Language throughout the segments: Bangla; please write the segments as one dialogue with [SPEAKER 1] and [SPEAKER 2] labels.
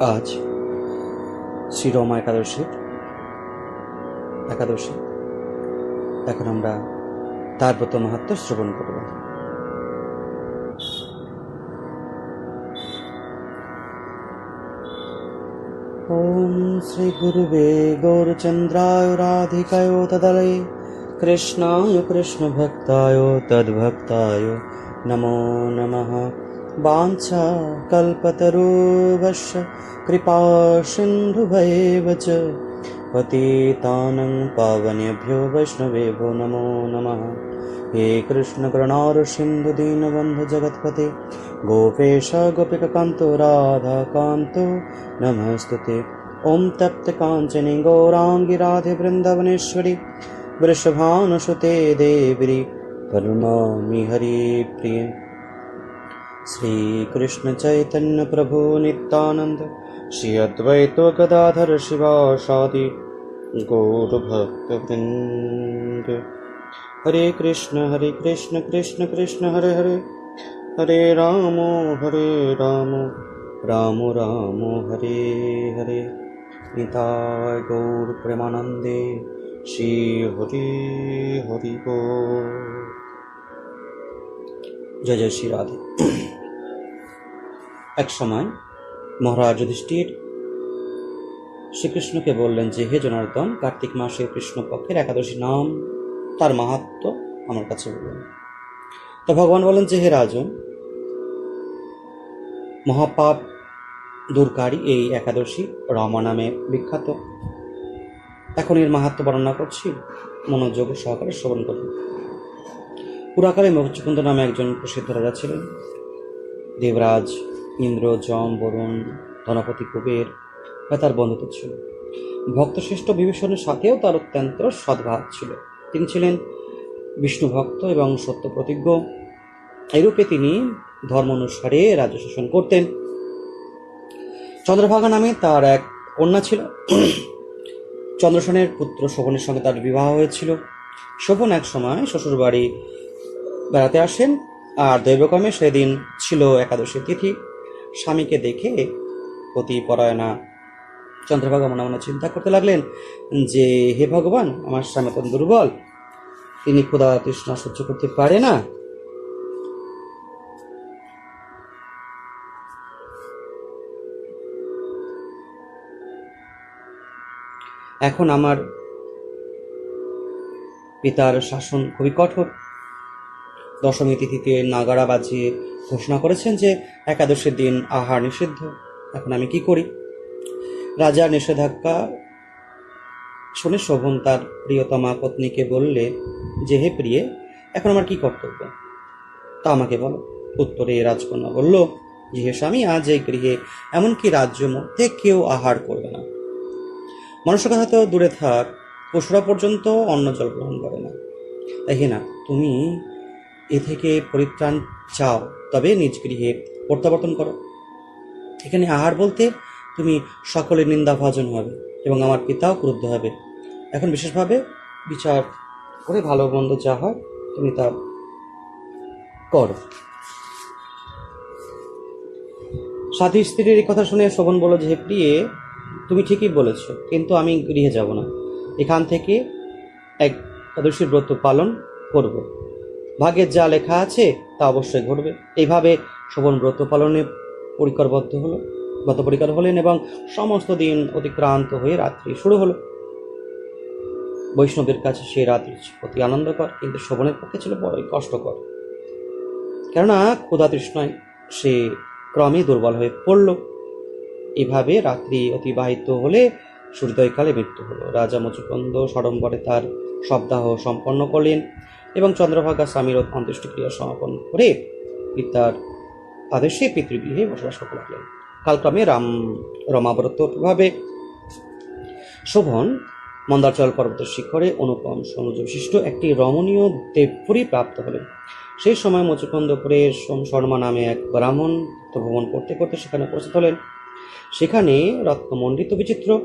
[SPEAKER 1] আজ শ্রীরমা একাদশীর, একাদশী। এখন আমরা তার ব্রত মাহাত্ম শ্রবণ করব। ওম শ্রী গুরুবে গৌরচন্দ্রায় রাধিকায় তদলয়ে কৃষ্ণায় কৃষ্ণ ভক্তায় তদ্ভক্তায়, নমো নমঃ वाञ्छा कल्पतरुवश्य कृपा सिन्धुभैव च पतितानं पावनेभ्यो वैष्णवेभ्यो नमो नमः हे कृष्णकरुणार सिन्धु दीनबन्धु जगत्पते गोपेश गोपिककान्तो राधाकान्तो नमस्तु ते ॐ तप्तकाञ्चनि गौराङ्गि राधे वृन्दावनेश्वरि वृषभानुसुते देवी करुणामि हरिप्रिये श्रीकृष्णचैतन्य प्रभु नित्यानन्द श्री अद्वैत गदाधर शिवासादि गौरभक्तवृन्द हरे कृष्ण हरे कृष्ण कृष्ण कृष्ण हरे हरे हरे राम हरे राम राम राम हरे हरे निताय गौर प्रेमानन्दे শ্রী হরি হরি গো জয় জয় শ্রী রাধে এক সময় মহারাজ যুধিষ্ঠির শ্রীকৃষ্ণকে বললেন যে, হে জনার্দন, কার্তিক মাসে কৃষ্ণপক্ষের একাদশী নাম তার মাহাত্ম আমার কাছে বলুন। তো ভগবান বলেন যে, হে রাজন, মহাপাপ দূরকারী এই একাদশী রমা নামে বিখ্যাত। এখন এর মাহাত্ম বর্ণনা করছি, মনোযোগ সহকারে শ্রবণ করুন। পুরাকালে মহচুকুন্দ নামে একজন প্রসিদ্ধ রাজা ছিলেন, দেবরাজ ইন্দ্র, যম, বরুণ, ধনপতি, কুবের বা তার বন্ধুত্ব ছিল। ভক্তশ্রেষ্ঠ বিভীষণের সাথেও তার অত্যন্ত সদ্ভাব ছিল। তিনি ছিলেন বিষ্ণু ভক্ত এবং সত্য প্রতিজ্ঞ। এরূপে তিনি ধর্ম অনুসারে রাজ্য শাসন করতেন। চন্দ্রভাগা নামে তার এক কন্যা ছিল। চন্দ্রসেনের পুত্র শোভনের সঙ্গে তার বিবাহ হয়েছিল। শোভন এক সময় শ্বশুর বাড়ি বেড়াতে আসেন। আর দৈবক্রমে সেদিন ছিল একাদশী তিথি। স্বামীকে দেখে পতি পরায়ণা চন্দ্রভাগা মনে মনে চিন্তা করতে লাগলেন যে, হে ভগবান, আমার স্বামী তো দুর্বল। তিনি ক্ষুধা তৃষ্ণা সহ্য করতে পারে না। এখন আমার পিতার শাসন খুবই কঠোর। দশমী তিথিতে নাগাড়া বাজিয়ে ঘোষণা করেছেন যে একাদশীর দিন আহার নিষিদ্ধ। এখন আমি কি করি? রাজার নিষেধাজ্ঞা শুনে শোভন তার প্রিয়তমা পত্নীকে বললে, যে হে প্রিয়ে, এখন আমার কি কর্তব্য? তা আমাকে বলো। উত্তরে রাজকন্যা বলল যে হে স্বামী, আজ এই গৃহে এমনকি রাজ্য মধ্যে কেউ আহার করবে না। মানুষের কথা তো দূরে থাক, পশুরা পর্যন্ত অন্ন জল গ্রহণ করে না। দেখি না তুমি এ থেকে পরিত্রাণ চাও, তবে নিজ গৃহে প্রত্যাবর্তন করো। এখানে আহার বলতে তুমি সকলের নিন্দা ভাজন হবে এবং আমার পিতাও ক্রুদ্ধ হবে। এখন বিশেষভাবে বিচার করে ভালো মন্দ যা হয় তুমি তা করো। সাথী স্ত্রীর এই কথা শুনে শোভন বলল যে প্রিয়ে, তুমি ঠিকই বলেছ, কিন্তু আমি গৃহে যাব না। এখান থেকে এক একাদশীর ব্রত পালন করব। ভাগ্যের যা লেখা আছে তা অবশ্যই ঘটবে। এইভাবে শোভন ব্রত পালনে পরিকরবদ্ধ হলো বদ্ধপরিকর হলেন এবং সমস্ত দিন অতিক্রান্ত হয়ে রাত্রি শুরু হলো। বৈষ্ণবের কাছে সেই রাত্রি অতি আনন্দকর, কিন্তু শোভনের পক্ষে ছিল বড়ই কষ্টকর। কেননা ক্ষুধা তৃষ্ণায় সে ক্রমে দুর্বল হয়ে পড়ল। এভাবে রাত্রি অতিবাহিত হলে সূর্যোদয়কালে মৃত্যু হলো। রাজা মুচুকন্দ সড়ম্বরে তার সপ্তাহ সম্পন্ন করলেন। এবং চন্দ্রভাগা স্বামীর অন্ত্যেষ্টিক্রিয়া সমাপন করে পিতার আদেশে পিতৃগৃহে বসবাস করতে লাগলেন। কালক্রমে রাম রমাব্রত প্রভাবে শোভন মন্দারচল পর্বতের শিখরে অনুপম সৌন্দর্য বিশিষ্ট একটি রমণীয় দেবপুরী প্রাপ্ত হলেন। সেই সময় মুচুকন্দপুরের সোম শর্মা নামে এক ব্রাহ্মণ ভ্রমণ করতে করতে সেখানে উপস্থিত হলেন। সেখানে রত্নমণ্ডিত বিচিত্র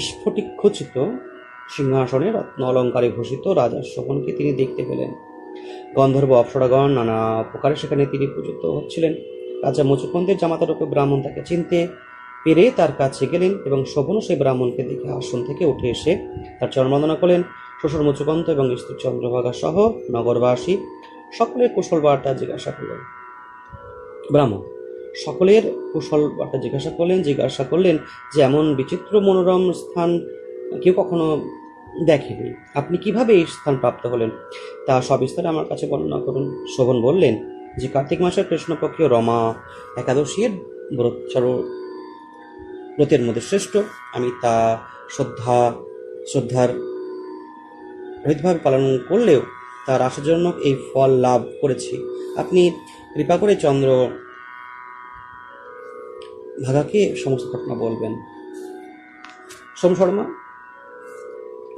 [SPEAKER 1] স্ফটিক খচিত সিংহাসনে রত্ন অলঙ্কারে ভূষিত রাজার শোভনকে তিনি দেখতে পেলেন। গন্ধর্ব অপ্সরাগণ নানা প্রকারে সেখানে তিনি পূজিত হচ্ছিলেন। রাজা মুচুকুন্দের জামাতারূপে ব্রাহ্মণ তাকে চিনতে পেরে তার কাছে গেলেন এবং শোভন সেই ব্রাহ্মণকে দেখে আসন থেকে উঠে এসে তার চরমান্দনা করলেন। শ্বশুর মুচুকন্ত এবং স্ত্রী চন্দ্রভাগা সহ নগরবাসী সকলের কুশল বার্তা জিজ্ঞাসা করলেন। ব্রাহ্মণ, সকলের কুশল বার্তা জিজ্ঞাসা করলেন জিজ্ঞাসা করলেন যে এমন বিচিত্র মনোরম স্থান কেউ কখনো দেখেনি। আপনি কীভাবে এই স্থান প্রাপ্ত হলেন? তা সবিস্তারে আমার কাছে বর্ণনা করুন। শোভন বললেন যে, কার্তিক মাসের কৃষ্ণপক্ষীয় রমা একাদশীর ব্রতচার ব্রতের মধ্যে শ্রেষ্ঠ। আমি তা শ্রদ্ধা, শ্রদ্ধার হৃদভাবে পালন করলেও তার আশাজনক এই ফল লাভ করেছি। আপনি কৃপা করে চন্দ্র ভাগাকে সমস্ত ঘটনা বলবেন। সোম শর্মা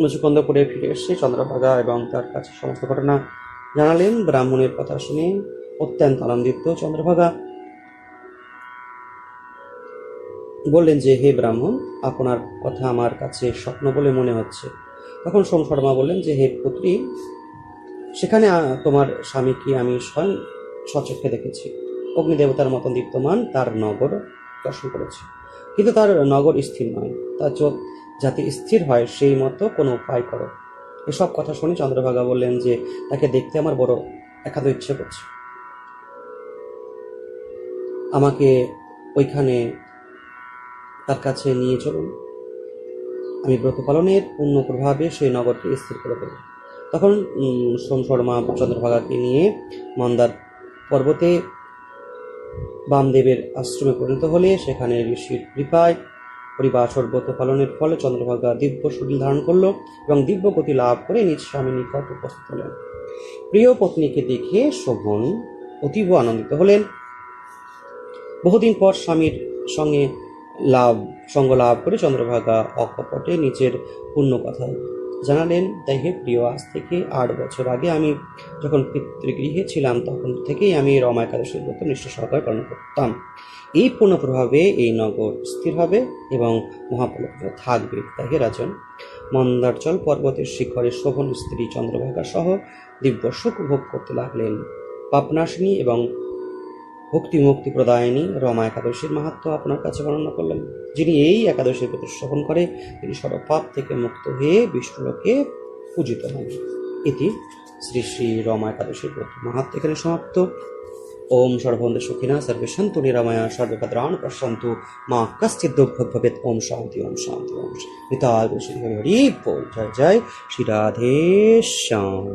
[SPEAKER 1] মুচুকন্দ করে ফিরে এসে চন্দ্রভাগা এবং তার কাছে সমস্ত ঘটনা জানালেন। ব্রাহ্মণের কথা শুনে অত্যন্ত আনন্দিত চন্দ্রভাগা। বললেন যে, হে ব্রাহ্মণ, আপনার কথা আমার কাছে স্বপ্ন বলে মনে হচ্ছে। তখন সোম শর্মা বললেন যে, হে পুত্রী, সেখানে তোমার স্বামীকে আমি স্বয়ং সচক্ষে দেখেছি? অগ্নিদেবতার মতন দীপ্তমান, তার নগর দর্শন করেছি। কিন্তু তার নগর স্থির নয়। তার চোখ যাতে স্থির হয় সেই মতো কোনো উপায় করো। এসব কথা শুনে চন্দ্রভাগা বললেন যে, তাকে দেখতে আমার বড় একাদ ইচ্ছে করছে। আমাকে ওইখানে তার কাছে নিয়ে চলুন। আমি ব্রত পালনের পূর্ণ প্রভাবে সেই নগরকে স্থির করে দেব। তখন সোম শর্মা চন্দ্রভাগাকে নিয়ে মন্দার পর্বতে বামদেবের আশ্রমে পরিণত হলে সেখানে ঋষির কৃপায় পরিবাসর ব্রত পালনের ফলে চন্দ্রভাগা দিব্য শরীর ধারণ করল এবং দিব্য গতি লাভ করে নিজ স্বামী নিকট উপস্থিত হলেন। প্রিয় পত্নীকে দেখে শোভন অতীব আনন্দিত হলেন। বহুদিন পর স্বামীর সঙ্গে লাভ, সঙ্গ লাভ করে চন্দ্রভাগা অকপটে নিজের পূর্ণ কথা জানালেন তাই প্রিয়, আজ থেকে আট বছর আগে আমি যখন পিতৃগৃহে ছিলাম, তখন থেকেই আমি রমা একাদশীর ব্রত নিষ্ঠ সহকারে পালন করতাম। এই পূর্ণ প্রভাবে এই নগর স্থির হবে এবং মহাপলক থাকবে। তাই রাজন, মন্দারচল পর্বতের শিখরে শোভন স্ত্রী চন্দ্রভাগা সহ দিব্য সুখ ভোগ করতে লাগলেন। পাপনাশিনী এবং ভক্তি মুক্তি প্রদায়নী রমা একাদশীর মাহাত্ম আপনার কাছে বর্ণনা করলেন। যিনি এই একাদশীর প্রতি শ্রবণ করে, তিনি সর্বপাপ থেকে মুক্ত হয়ে বিষ্ণুলোকে পূজিত হন। এটি শ্রী শ্রী রমা একাদশীর মাহাত্ম এখানে সমাপ্ত। ওম সর্বন্ধ সুখিনা, সর্বে সন্তু নিরাময়া সর্বভদ্রাণ প্রশান্তু। মা কশ্চিৎ দুঃখ ভবেত ওম শান্তি ওম শান্তি ওম শান্তি। হরি হরি বল, জয় জয়। শ্রী রাধে শ্যাম।